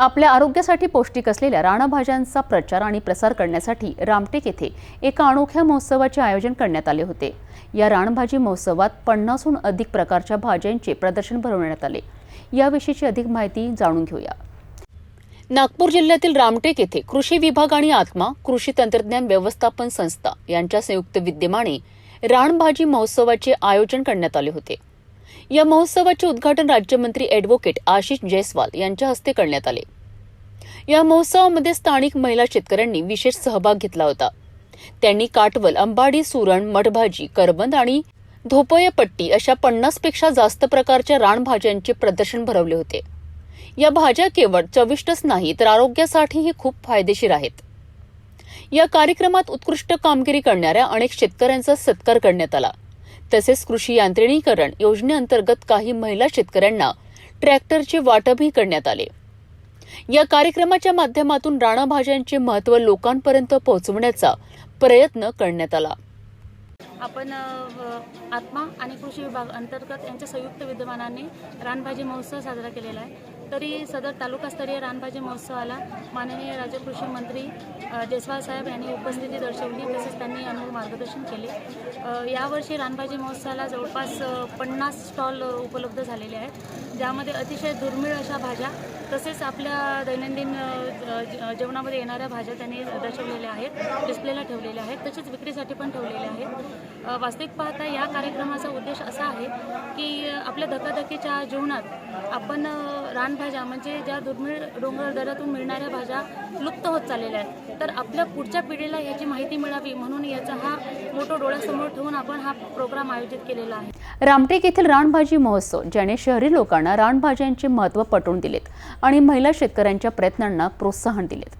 आपल्या आरोग्यासाठी पौष्टिक असलेल्या रानभाज्यांचा प्रचार आणि प्रसार करण्यासाठी रामटेक येथे एका अनोख्या महोत्सवाचे आयोजन करण्यात आले होते. या रानभाजी महोत्सवात पन्नासहून अधिक प्रकारच्या भाज्यांचे प्रदर्शन भरवण्यात आले. याविषयीची अधिक माहिती जाणून घेऊया. नागपूर जिल्ह्यातील रामटेक येथे कृषी विभाग आणि आत्मा कृषी तंत्रज्ञान व्यवस्थापन संस्था यांच्या संयुक्त विद्यमाने रानभाजी महोत्सवाचे आयोजन करण्यात आले होते. या महोत्सवाचे उद्घाटन राज्यमंत्री ॲडव्होकेट आशिष जयस्वाल यांच्या हस्ते करण्यात आले. या महोत्सवामध्ये स्थानिक महिला शेतकऱ्यांनी विशेष सहभाग घेतला होता. त्यांनी काटवल अंबाडी सुरण मठभाजी करबंद आणि धोपयपट्टी अशा पन्नासपेक्षा जास्त प्रकारच्या रानभाज्यांचे प्रदर्शन भरवले होते. या भाज्या केवळ चविष्टच नाही तर आरोग्यासाठीही खूप फायदेशीर आहेत. या कार्यक्रमात उत्कृष्ट कामगिरी करणाऱ्या अनेक शेतकऱ्यांचा सत्कार करण्यात आला. तसेच कृषी यांत्रिणीकरण योजनेअंतर्गत काही महिला शेतकऱ्यांना ट्रॅक्टरचे वाटपही करण्यात आले. या कार्यक्रमाच्या माध्यमातून राणाभाज्यांचे महत्त्व लोकांपर्यंत पोहोचवण्याचा प्रयत्न करण्यात आला. आपण आत्मा आणि कृषी विभाग अंतर्गत यांच्या संयुक्त विद्यमानाने रानभाजी महोत्सव साजरा केलेला आहे. तरी सदर तालुकास्तरीय रानभाजी महोत्सवाला माननीय राज्य कृषी मंत्री जयस्वाल साहेब यांनी उपस्थिती दर्शवली तसेच त्यांनी अनुरूप मार्गदर्शन केले. यावर्षी रानभाजी महोत्सवाला जवळपास पन्नास स्टॉल उपलब्ध झालेले आहेत. ज्यामध्ये अतिशय दुर्मिळ अशा भाज्या तसेच आपल्या दैनंदिन ज- जेवणामध्ये येणाऱ्या भाज्या त्यांनी दर्शवलेल्या आहेत डिस्प्लेला ठेवलेल्या आहेत तसेच विक्रीसाठी पण ठेवलेल्या आहेत. वास्तविक पाहता या कार्यक्रमाचा उद्देश असा आहे की आपल्या धकाधकीच्या जीवनात आपण रानभाज्या म्हणजे ज्या दुर्मिळ डोंगर दऱ्यातून मिळणाऱ्या भाज्या लुप्त होत चाललेल्या आहेत. तर आपल्या पुढच्या पिढीला याची माहिती मिळावी म्हणून याचा हा मोठो डोळ्यासमोर ठेवून आपण हा प्रोग्राम आयोजित केलेला आहे. रामटेक येथील रानभाजी महोत्सव ज्याने शहरी लोकांना रानभाज्यांचे महत्त्व पटवून दिलेत आणि महिला शेतकऱ्यांच्या प्रयत्नांना प्रोत्साहन दिलेत.